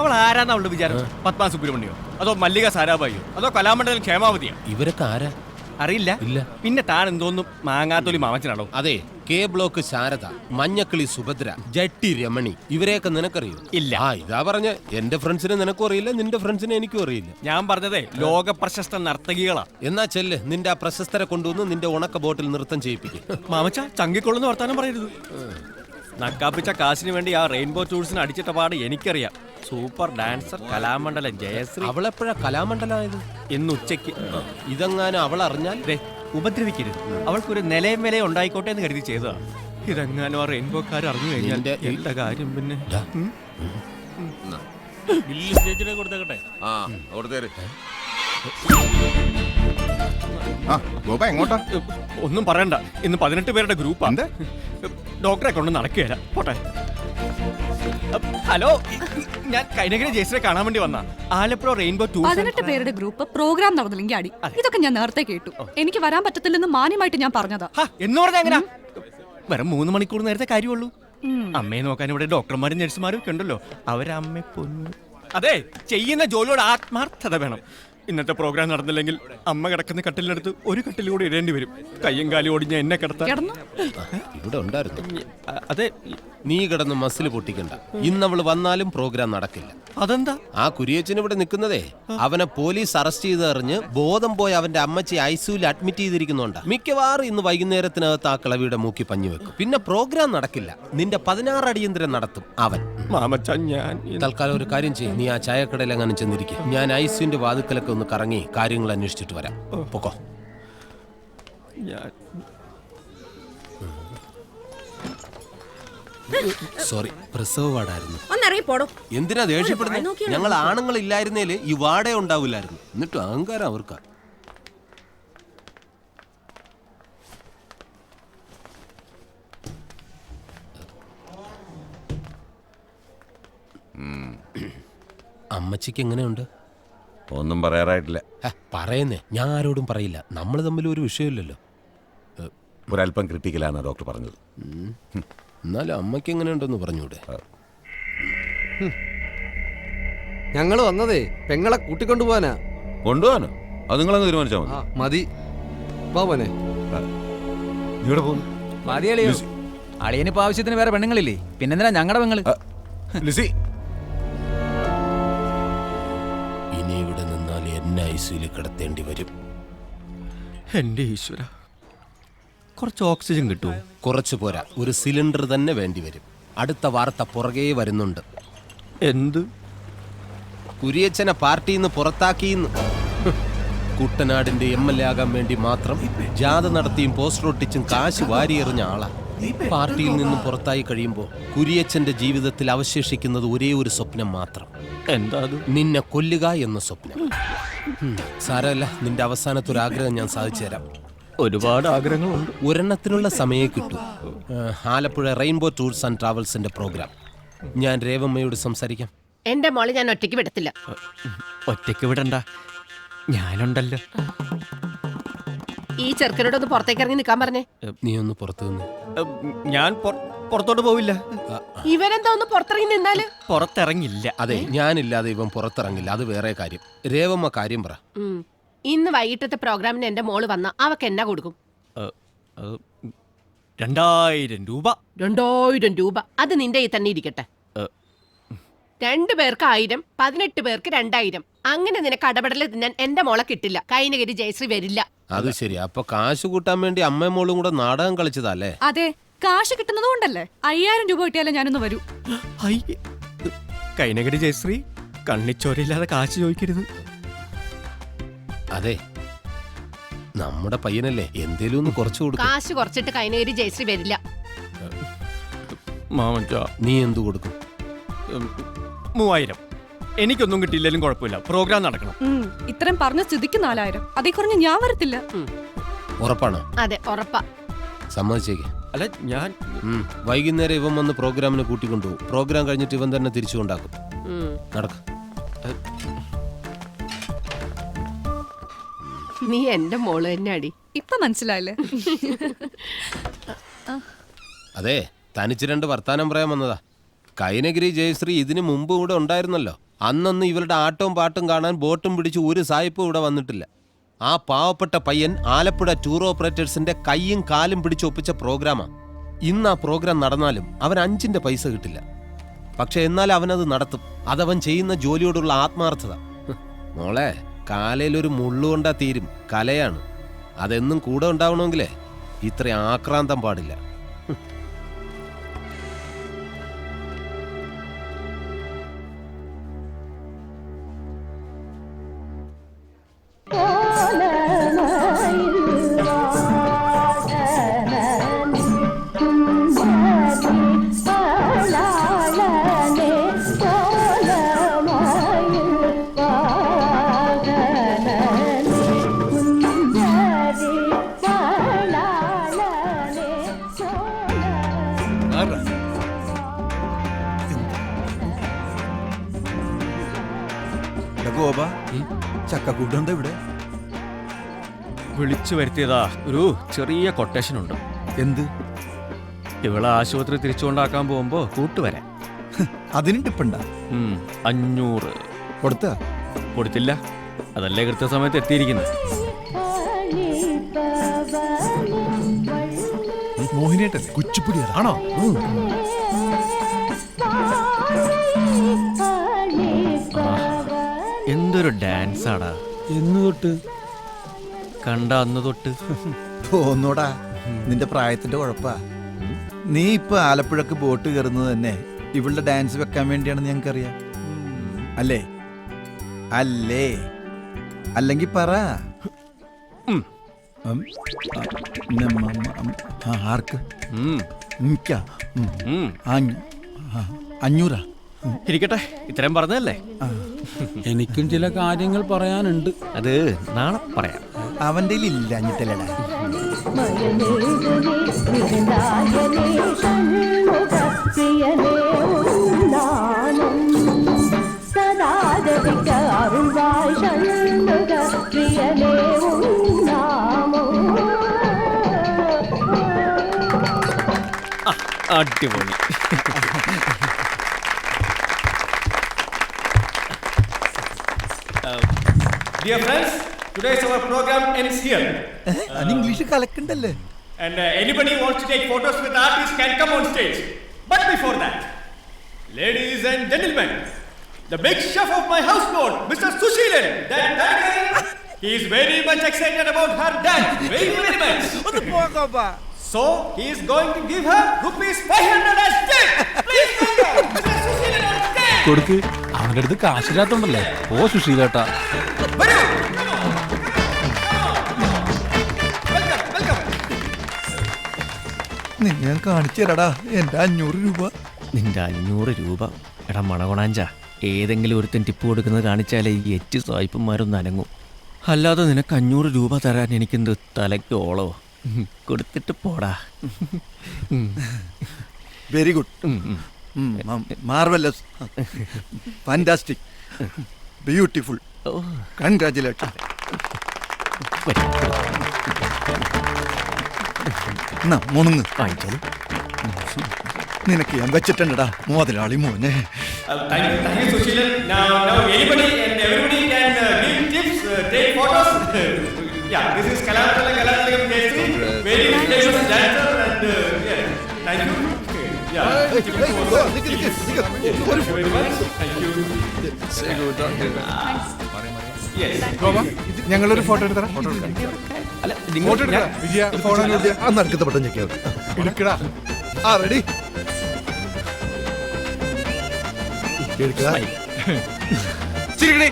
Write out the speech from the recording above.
അവൾ ആരാന്ന് അവളുടെ വിചാരം? പത്മാ സുബ്രഹ്മണ്യോ? അതോ മല്ലിക സാരാഭായിയോ? അതോ കലാമണ്ഡലം ക്ഷേമാവതിയോ? ഇവരൊക്കെ ആരാ? അറിയില്ല. ഇല്ല. പിന്നെ താൻ എന്തോന്നും മാങ്ങാത്തൊലി മാമച്ചനാണോ? അതെ കെ ബ്ലോക്ക് ശാരദ മഞ്ഞക്കിളി സുഭദ്ര ജട്ടി രമണി ഇവരെയൊക്കെ നിനക്കറിയോ? ഇല്ല. ആ ഇതാ പറഞ്ഞ എന്റെ ഫ്രണ്ട്സിനെ നിനക്കും അറിയില്ല നിന്റെ ഫ്രണ്ട്സിനെ എനിക്കും അറിയില്ല. ഞാൻ പറഞ്ഞതേ ലോക പ്രശസ്ത നർത്തകികളാ. എന്നാ ചെല്ല് നിന്റെ ആ പ്രശസ്തരെ കൊണ്ടുവന്ന് നിന്റെ ഉണക്ക ബോട്ടിൽ നൃത്തം ചെയ്യിപ്പിക്കും. മാമച്ച ചങ്കിക്കൊള്ളുന്ന വർത്താനം പറയരുത്. നക്കാപ്പിച്ച കാശിന് വേണ്ടി ആ റെയിൻബോ ടൂൾസിന് അടിച്ചിട്ട പാട് എനിക്കറിയാം. Super dancer Kalamandalam Jayasree. അവളെപ്പോഴാ കലാമണ്ഡലമായത് ഇന്ന് ഉച്ചയ്ക്ക്. ഇതെങ്ങാനും അവൾ അറിഞ്ഞാൽ ദേ, ഉപദ്രവിക്കരുത്. അവൾക്കൊരു നിലയും വിലയും ഉണ്ടായിക്കോട്ടെ എന്ന് കരുതി ചെയ്തതാണ്. ഇതെങ്ങാനും ആ റെയിൻബോക്കാർ അറിഞ്ഞു കഴിഞ്ഞാൽ എന്റെ കാര്യം പിന്നെ? കൊടുത്തേക്കട്ടെ. ആ കൊടുത്തേര്. ആ ഗോപ എങ്ങോട്ടാ? ഒന്നും പറയണ്ട. ഇന്ന് പതിനെട്ട് പേരുടെ ഗ്രൂപ്പാ. എന്ത്? ഡോക്ടറെ കൊണ്ട് നടക്കുകയല്ല പോട്ടെ. ഹലോ ഞാൻ കൈനഗിരി ജയസിനെ കാണാൻ വേണ്ടി വന്ന. ആലപ്പുഴ റെയിൻബോ ടൂർ പതിനെട്ട് പേരുടെ ഗ്രൂപ്പ് പ്രോഗ്രാം നടന്നില്ലെങ്കിൽ അടി. ഇതൊക്കെ ഞാൻ നേരത്തെ കേട്ടു. എനിക്ക് വരാൻ പറ്റത്തില്ലെന്ന് മാന്യമായിട്ട് ഞാൻ പറഞ്ഞതാ. എന്ന് പറഞ്ഞാ എങ്ങനാ? വെറും മൂന്ന് മണിക്കൂർ നേരത്തെ കാര്യമുള്ളൂ. അമ്മയെ നോക്കാൻ ഇവിടെ ഡോക്ടർമാരും നഴ്സുമാരും ഒക്കെ ഉണ്ടല്ലോ. അവരമ്മ പൊന്നു. അതെ ചെയ്യുന്ന ജോലിയോട് ആത്മാർത്ഥത വേണം. ഇന്നത്തെ പ്രോഗ്രാം നടന്നില്ലെങ്കിൽ അമ്മ കിടക്കുന്ന കട്ടിലിനടുത്ത് ഒരു കട്ടിലൂടെ കൂടി ഇടേണ്ടി വരും. കയ്യും കാലും ഓടിഞ്ഞ എന്നെ കിടത്താൻ. ഇവിടെ ഉണ്ടായിരുന്നു. അതെ നീ കിടന്ന് മസിൽ പൊട്ടിക്കണ്ട. ഇന്നവൾ വന്നാലും പ്രോഗ്രാം നടക്കില്ല. അതെന്താ? ആ കുരിയച്ചൻ ഇവിടെ നിൽക്കുന്നതേ അവനെ പോലീസ് അറസ്റ്റ് ചെയ്ത് അറിഞ്ഞ് ബോധം പോയി അവന്റെ അമ്മച്ചി ഐസിയുയിൽ അഡ്മിറ്റ് ചെയ്തിരിക്കുന്നുണ്ട്. മിക്കവാറും ഇന്ന് വൈകുന്നേരത്തിനകത്ത് ആ കിളവിയുടെ മൂക്കി പഞ്ഞു വെക്കും. പിന്നെ പ്രോഗ്രാം നടക്കില്ല. നിന്റെ പതിനാറ് അടിയന്തരം നടത്തും അവൻ. മാമച്ച ഞാൻ തൽക്കാലം ഒരു കാര്യം ചെയ്യും. നീ ആ ചായക്കടയിൽ അങ്ങനെ ചെന്നിരിക്കും. ഞാൻ ഐസിയുന്റെ വാതുക്കലൊക്കെ ഒന്ന് കറങ്ങി കാര്യങ്ങൾ അന്വേഷിച്ചിട്ട് വരാം. പൊക്കോ. സോറി പ്രസവ വാടായിരുന്നു ഒന്നിറങ്ങി പോടോ എന്തിനാ ദേഷ്യപ്പെടുന്നത് ഞങ്ങൾ ആണുങ്ങൾ ഇല്ലായിരുന്നേൽ ഈ വാടേ ഉണ്ടാവില്ലായിരുന്നു. എന്നിട്ടും അഹങ്കാരം അവർക്കാ. അമ്മച്ചിക്ക് എങ്ങനെയുണ്ട്? ഒന്നും പറയാറായിട്ടില്ല. പറയുന്നേ. ഞാൻ ആരോടും പറയില്ല. നമ്മൾ തമ്മിൽ ഒരു വിഷയമില്ലല്ലോ. ഒരല്പം ക്രിട്ടിക്കലാണ് ഡോക്ടർ പറഞ്ഞത്. എന്നാലും അമ്മയ്ക്ക് എങ്ങനെയുണ്ടെന്ന് പറഞ്ഞൂടെ? ഞങ്ങൾ വന്നതേ പെങ്ങളെ കൂട്ടിക്കൊണ്ടുപോവാനാ. കൊണ്ടുപോകാനോ അത് നിങ്ങളങ്ങ് തീരുമാനിച്ചാൽ മതി. മതി. പോവനെ ഇവിടെ നീ മതി അളിയോ. അളിയനിപ്പോ ആവശ്യത്തിന് വേറെ പെണ്ണുങ്ങളില്ലേ? പിന്നെന്തിനാ ഞങ്ങളുടെ പെങ്ങൾ? ലിസി. ഐസിയിൽ കിടത്തേണ്ടി വരും. എന്റെ ഈശ്വര കുറച്ച് ഓക്സിജൻ കിട്ടും കുറച്ച് പോരാ ഒരു സിലിണ്ടർ തന്നെ വേണ്ടി വരും. അടുത്ത വാർത്ത പുറകെ വരുന്നുണ്ട്. എന്ത്? കുരിയച്ചനെ പാർട്ടിയിൽ നിന്ന് പുറത്താക്കിയെന്ന്. കുട്ടനാടിന്റെ എം എൽ എ ആകാൻ വേണ്ടി മാത്രം ജാഥ നടത്തിയും പോസ്റ്റർ ഒട്ടിച്ചും കാശ് വാരിയെറിഞ്ഞ ആളാ. പാർട്ടിയിൽ നിന്ന് പുറത്തായി കഴിയുമ്പോൾ കുരിയച്ഛന്റെ ജീവിതത്തിൽ അവശേഷിക്കുന്നത് ഒരേ ഒരു സ്വപ്നം മാത്രം. എന്താ നിന്നെ കൊല്ലുക എന്ന സ്വപ്നം. സാരല്ല സാരമല്ല നിന്റെ അവസാനത്തെ ഒരു ആഗ്രഹം ഞാൻ സാധിച്ചു തരാം. ഒരുപാട് ആഗ്രഹങ്ങളുണ്ട്. ഒരെണ്ണത്തിനുള്ള സമയം കിട്ടും. ആലപ്പുഴ റെയിൻബോ ടൂർസ് ആൻഡ് ട്രാവൽസിന്റെ പ്രോഗ്രാം. ഞാൻ രേവമ്മയോട് സംസാരിക്കാം. എന്റെ മോളെ ഞാൻ ഒറ്റയ്ക്ക് വിടത്തില്ല. ഒറ്റയ്ക്ക് വിടണ്ട. ഞാനുണ്ടല്ലോ. ഈ ചെറുക്കനോട് ഒന്ന് പുറത്തേക്ക് ഇറങ്ങി നിൽക്കാൻ പറഞ്ഞേ. നീ ഒന്ന് പുറത്തു നിന്ന് ഞാൻ പുറത്തോട്ട് പോവില്ല. ഇവരെന്താ ഒന്ന് പുറത്തിറങ്ങി നിന്നാൽ? പുറത്തിറങ്ങില്ല. അതെ ഞാനില്ലാതെ ഇവൻ പുറത്തിറങ്ങില്ല. അത് വേറെ കാര്യം. രേവമ്മ കാര്യം പറ. ഇന്ന് വൈകിട്ടത്തെ പ്രോഗ്രാമിന് എന്റെ മോൾ വന്ന അവക്ക് എന്നാ കൊടുക്കും? രണ്ടായിരം രൂപ. രണ്ടായിരം രൂപ. അത് നിന്റെ ഈ തന്നെ ഇരിക്കട്ടെ. രണ്ടു പേർക്ക് ആയിരം പതിനെട്ട് പേർക്ക് രണ്ടായിരം. അങ്ങനെ നിനക്ക് അടപടൽ തിന്നാൻ എന്റെ മോളെ കിട്ടില്ല. കൈനഗിരി ജയശ്രീ വരില്ല. അത് ശരി. അപ്പൊ കാശ് കൂട്ടാൻ വേണ്ടി അമ്മയും മോളും കൂടെ നാടകം കളിച്ചതല്ലേ? അതെ. കാശ് കിട്ടുന്നത് കൊണ്ടല്ലേ അയ്യായിരം രൂപ കിട്ടിയാലേ ഞാനൊന്ന് വരൂ. കൈനഗരി ജയശ്രീ കണ്ണിച്ചോരയില്ലാതെ കാശ് ചോദിക്കരുത്. അതെ. നമ്മുടെ പയ്യനല്ലേ എന്തേലും ഒന്ന് കുറച്ചു കൊടുക്കും. കാശ് കുറച്ചിട്ട് കൈനഗിരി ജയശ്രീ വരില്ല. മാമച്ച നീ എന്തു കൊടുക്കും? മൂവായിരം. എനിക്കൊന്നും കിട്ടിയില്ലെങ്കിലും കുഴപ്പമില്ല. പ്രോഗ്രാം നടക്കണം. ഉം, ഇത്രയും പറഞ്ഞ സ്ഥിതിക്ക് നാലായിരം. അതേ കുറഞ്ഞ് ഞാൻ വരത്തില്ല. ഉറപ്പാണോ? അതെ ഉറപ്പാ. സമ്മതിച്ചേക്ക്. അല്ല ഞാൻ ഉം. വൈകുന്നേരം ഇവൻ വന്ന് പ്രോഗ്രാമിന് കൂട്ടിക്കൊണ്ടുപോകും. പ്രോഗ്രാം കഴിഞ്ഞിട്ട് ഇവൻ തന്നെ തിരിച്ചു കൊണ്ടാക്കും. നടക്ക. നീ എന്റെ മോൾ തന്നെ അടി ഇപ്പൊ മനസ്സിലായില്ലേ? അതെ തനിച്ച് രണ്ട് വർത്താനം പറയാൻ വന്നതാ. കൈനഗിരി ജയശ്രീ ഇതിനു മുമ്പ് ഇവിടെ ഉണ്ടായിരുന്നല്ലോ. അന്നൊന്നും ഇവരുടെ ആട്ടവും പാട്ടും കാണാൻ ബോട്ടും പിടിച്ച് ഒരു സായിപ്പും ഇവിടെ വന്നിട്ടില്ല. ആ പാവപ്പെട്ട പയ്യൻ ആലപ്പുഴ ടൂർ ഓപ്പറേറ്റേഴ്സിന്റെ കൈയും കാലും പിടിച്ച് ഒപ്പിച്ച പ്രോഗ്രാമാ. ഇന്ന് ആ പ്രോഗ്രാം നടന്നാലും അവൻ അഞ്ചിന്റെ പൈസ കിട്ടില്ല. പക്ഷെ എന്നാൽ അവനത് നടത്തും. അതവൻ ചെയ്യുന്ന ജോലിയോടുള്ള ആത്മാർത്ഥത. മോളെ കാലയിലൊരു മുള്ളുകൊണ്ടാ തീരും. കലയാണ്. അതെന്നും കൂടെ ഉണ്ടാവണമെങ്കിലേ? ഇത്ര ആക്രാന്തം പാടില്ല. ചക്കക്കൂട്ടുണ്ടോ ഇവിടെ? വിളിച്ചു വരുത്തിയതാ ഒരു ചെറിയ കൊട്ടേഷൻ ഉണ്ട്. എന്ത്? ഇവളെ ആശുപത്രി തിരിച്ചുകൊണ്ടാക്കാൻ പോകുമ്പോ കൂട്ടുവരാൻ. അതിന് ടിപ്പുണ്ട? ഉം, അഞ്ഞൂറ്. കൊടുത്ത? കൊടുത്തില്ല. അതല്ലേ കൃത്യസമയത്ത് എത്തിയിരിക്കുന്നത്. മോഹിനിയേട്ടല്ലേ കുച്ചിപ്പുടി ആണോ? എന്തൊരു ഡാൻസ് ആടാ. എന്ന് തൊട്ട്? കണ്ട അന്ന് തൊട്ട്. തോന്നൂടാ നിന്റെ പ്രായത്തിന്റെ കുഴപ്പാ. നീ ഇപ്പൊ ആലപ്പുഴക്ക് ബോട്ട് കയറുന്നത് തന്നെ ഇവളുടെ ഡാൻസ് വെക്കാൻ വേണ്ടിയാണെന്ന് ഞങ്ങൾക്കറിയാം. അല്ലേ? അല്ലേ? അല്ലെങ്കിൽ പറ. ആർക്ക്? അഞ്ഞൂറാ. ഇരിക്കട്ടെ. ഇത്രയും പറഞ്ഞതല്ലേ? എനിക്കും ചില കാര്യങ്ങൾ പറയാനുണ്ട്. അത് നാളെ പറയാം. അവന്റെ ഇല്ല അഞ്ഞിട്ടല്ലടാ അരുൾവാய் ഷൺമുഖ പ്രിയനേ ഉന്നാമോ ആ, അടിപൊളി. Dear friends, today's our program ends here. English കലക്കണ്ടല്ലേ And uh, anybody who wants to take photos with artists can come on stage. But before that, ladies and gentlemen, the big chef of my houseboat, Mr. Sushilan, that tiger, he is very much excited about her dance. Very, very much. So, he is going to give her rupees 500 as tip. Please welcome Mr. Sushilan on stage. കൊടുക്ക് അവന്റെ അടുത്ത് കാശില്ലാത്തോണ്ടല്ലേ ഓ സുശീലേട്ടാ. നിന്നെ ഞാൻ കാണിച്ചു തരടാ എന്റെ അഞ്ഞൂറ് രൂപ. നിന്റെ അഞ്ഞൂറ് രൂപ? എടാ മണകൊണാഞ്ച ഏതെങ്കിലും ഒരുത്തൻ ടിപ്പ് കൊടുക്കുന്നത് കാണിച്ചാലേ ഈ എറ്റ് സായിപ്പന്മാരൊന്നും അനങ്ങും. അല്ലാതെ നിനക്ക് അഞ്ഞൂറ് രൂപ തരാൻ എനിക്കെന്ത് തലയ്ക്ക് ഓളോ? കൊടുത്തിട്ട് പോടാ. Very good. Marvellous. Fantastic beautiful മുണുങ്ങ് വാങ്ങിച്ചോളൂ. നിനക്ക് ഞാൻ വെച്ചിട്ടുണ്ടടാ മുതലാളി മോനെ. thank you, ഞങ്ങളൊരു ഫോട്ടോ എടുത്തരാ അല്ല, എടുക്കാം വിജയ പെട്ടെന്ന് എടുക്കടാ ആ റെഡി എടുക്കടാ ചിരിക്കണേ